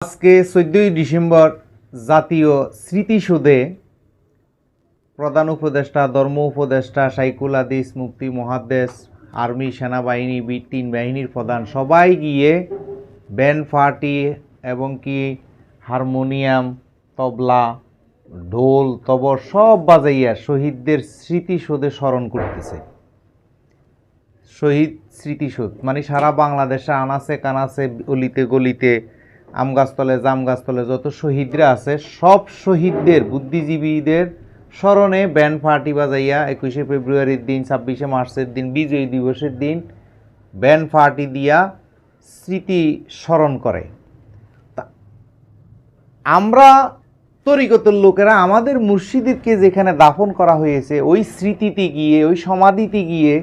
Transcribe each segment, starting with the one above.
আজকে চোদ্দই ডিসেম্বর জাতীয় স্মৃতিসৌধে প্রধান উপদেষ্টা, ধর্ম উপদেষ্টা সাইকুল হাদিস, মুফতি মহাদ্দেশ আর্মি, সেনাবাহিনী বি তিন বাহিনীর প্রধান সবাই গিয়ে ব্যান্ড পার্টি এবং কি হারমোনিয়াম, তবলা, ঢোল, তবর সব বাজাইয়া শহীদদের স্মৃতিসৌধে স্মরণ করতেছে। শহীদ স্মৃতিসৌধ মানে সারা বাংলাদেশে আনাচে কানাচে, অলিতে গলিতে আম গাছতলে জাম গাছতলে যত শহীদরা আছে, সব শহীদদের, বুদ্ধিজীবীদের স্মরণে ব্যান্ড পার্টি বাজাইয়া একুশে ফেব্রুয়ারির দিন, ছাব্বিশে মার্চের দিন, বিজয়ী দিবসের দিন ব্যান্ড পার্টি দিয়া স্মৃতি স্মরণ করে। আমরা তরিকতের লোকেরা আমাদের মুর্শিদকে যেখানে দাফন করা হয়েছে, ওই স্মৃতিতে গিয়ে, ওই সমাধিতে গিয়ে,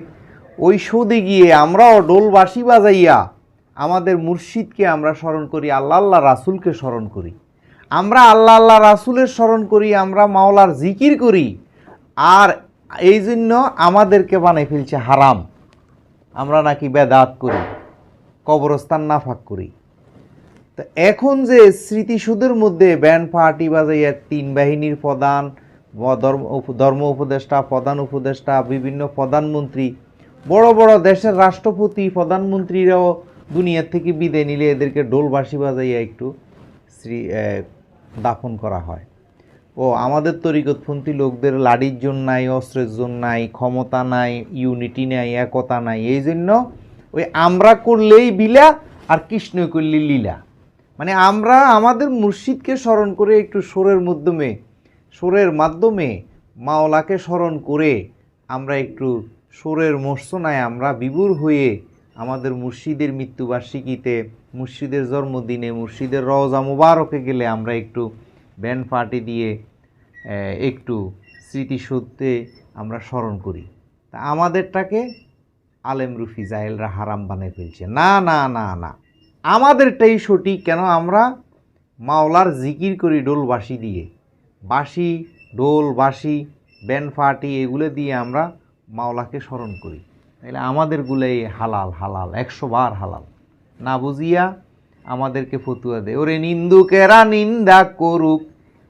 ওই সৌদে গিয়ে আমরাও ডোলবাসি বাজাইয়া আমাদের মুর্শিদকে আমরা স্মরণ করি, আল্লাহ আল্লাহ রাসুলকে স্মরণ করি। আমরা আল্লাহ আল্লাহ রাসুলের স্মরণ করি, আমরা মাওলার জিকির করি। আর এই জন্য আমাদেরকে বানাই ফেলছে হারাম। আমরা নাকি বেদাত করি, কবরস্থান না ফাঁক করি। তো এখন যে স্মৃতিসুদের মধ্যে ব্যান্ড পার্টি বাজাইয়া তিন বাহিনীর প্রধান, ধর্ম ধর্ম উপদেষ্টা, প্রধান উপদেষ্টা, বিভিন্ন প্রধানমন্ত্রী, বড় বড় দেশের রাষ্ট্রপতি, প্রধানমন্ত্রীরাও দুনিয়ার থেকে বিদায় নিলে এদেরকে ডোলবাসি বাজাইয়া একটু শ্রী দাফন করা হয়। ও আমাদের তরিকতপন্থী লোকদের লাড়ির জন্য নাই, অস্ত্রের জন্য নাই, ক্ষমতা নাই, ইউনিটি নাই, একতা নাই, এই জন্য ওই আমরা করলেই বিলা আর কৃষ্ণ করলে লীলা। মানে আমরা আমাদের মুর্শিদকে স্মরণ করে একটু সুরের মাধ্যমে সুরের মাধ্যমে মাওলাকে স্মরণ করে আমরা একটু সুরের মর্সনায় আমরা বিভোর হয়ে আমাদের মুর্শিদের মৃত্যুবার্ষিকীতে, মুর্শিদের জন্মদিনে, মুর্শিদের রওজা মুবারকে গেলে আমরা একটু ব্যান্ড পার্টি দিয়ে একটু স্মৃতিসৌধে আমরা স্মরণ করি। তা আমাদেরটাকে আলেম রুফি জাহেলরা হারাম বানিয়ে ফেলছে। না না না না। আমাদেরটাই সঠিক কেন আমরা মাওলার জিকির করি ডোল বাঁশি দিয়ে। বাঁশি ডোল বাঁশি ব্যান্ড পার্টি, এগুলো দিয়ে আমরা মাওলাকে স্মরণ করি। তাহলে আমাদেরগুলোই হালাল হালাল, একশো বার হালাল। না বুঝিয়া আমাদেরকে ফতুয়া দেয় ওরে নিন্দুকেরা নিন্দা করুক,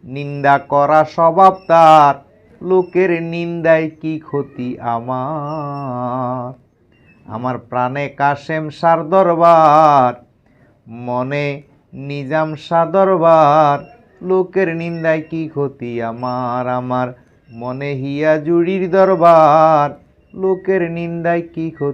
নিন্দা করা স্বভাব তার। লোকের নিন্দায় কি ক্ষতি আমার? আমার প্রাণে কাশেম সার দরবার, মনে নিজাম শাহ দরবার। লোকের নিন্দায় কি ক্ষতি আমার? আমার মনে হিয়া জুড়ির দরবার। লোকের নিন্দায় কি ক্ষতি